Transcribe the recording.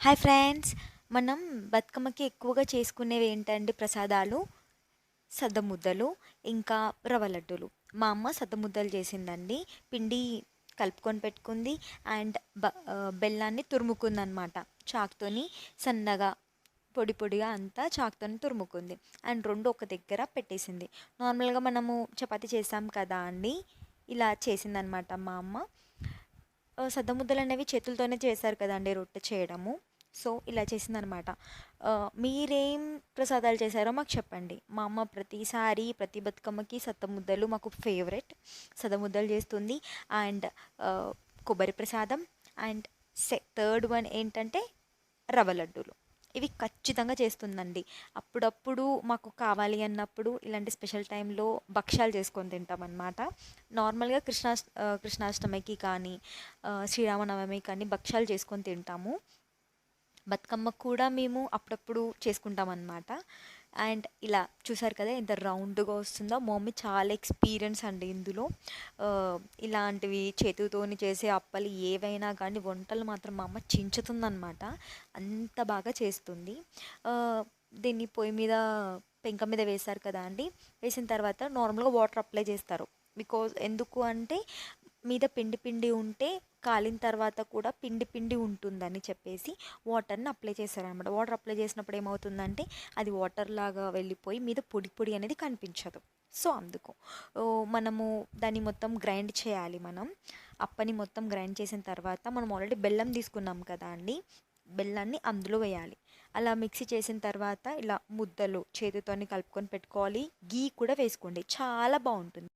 Hi friends మనం బతుకమ్మకి ఎక్కువగా చేసుకునేవి ఏంటంటే ప్రసాదాలు సద్దముద్దలు ఇంకా రవ్వ లడ్డూలు. మా అమ్మ సద్దముద్దలు చేసిందండి. పిండి కలుపుకొని పెట్టుకుంది అండ్ బ బెల్లాన్ని తురుముకుందనమాట. చాకుతోని సన్నగా పొడి పొడిగా అంతా చాకుతోని తురుముకుంది. అండ్ రెండు ఒక దగ్గర పెట్టేసింది. నార్మల్గా మనము చపాతి చేసాం కదా అండి? ఇలా చేసిందనమాట మా అమ్మ. సద్దముద్దలు అనేవి చేతులతోనే చేశారు కదండి రొట్టె చేయడము. సో ఇలా చేసిందనమాట. మీరేం ప్రసాదాలు చేశారో మాకు చెప్పండి. మా అమ్మ ప్రతిసారి ప్రతి బతుకమ్మకి సత్తముద్దలు మాకు ఫేవరెట్. సద్దముద్దలు చేస్తుంది. అండ్ కొబ్బరి ప్రసాదం. అండ్ సె థర్డ్ వన్ ఏంటంటే రవ్వ లడ్డూలు. ఇవి ఖచ్చితంగా చేస్తుందండి. అప్పుడప్పుడు మాకు కావాలి అన్నప్పుడు ఇలాంటి స్పెషల్ టైంలో భక్ష్యాలు చేసుకొని తింటాం నార్మల్గా కృష్ణా కృష్ణాష్టమికి కానీ శ్రీరామనవమి కానీ భక్ష్యాలు చేసుకొని తింటాము. బతుకమ్మ కూడా మేము అప్పుడప్పుడు చేసుకుంటామన్నమాట. అండ్ ఇలా చూసారు కదా ఎంత రౌండ్గా వస్తుందో. మా మమ్మీ చాలా ఎక్స్పీరియన్స్ అండి ఇందులో. ఇలాంటివి చేతితోని చేసే అప్పలు ఏవైనా కానీ వంటలు మాత్రం మా అమ్మ చించుతుందన్నమాట. అంత బాగా చేస్తుంది. దీన్ని పొయ్యి మీద పెంక మీద వేశారు కదా అండి. వేసిన తర్వాత నార్మల్గా వాటర్ అప్లై చేస్తారు. బికాజ్ ఎందుకు అంటే మీద పిండి పిండి ఉంటే కాలిన తర్వాత కూడా పిండి పిండి ఉంటుందని చెప్పేసి వాటర్ని అప్లై చేస్తారనమాట వాటర్ అప్లై చేసినప్పుడు ఏమవుతుందంటే అది వాటర్ లాగా వెళ్ళిపోయి మీద పొడి పొడి అనేది కనిపించదు. సో అందుకు. మనము దాన్ని మొత్తం గ్రైండ్ చేయాలి మనం. అప్పని మొత్తం గ్రైండ్ చేసిన తర్వాత మనం ఆల్రెడీ బెల్లం తీసుకున్నాం కదా అండి. బెల్లాన్ని అందులో వేయాలి. అలా మిక్సీ చేసిన తర్వాత ఇలా ముద్దలు చేతితోని కలుపుకొని పెట్టుకోవాలి. గీ కూడా వేసుకోండి. చాలా బాగుంటుంది.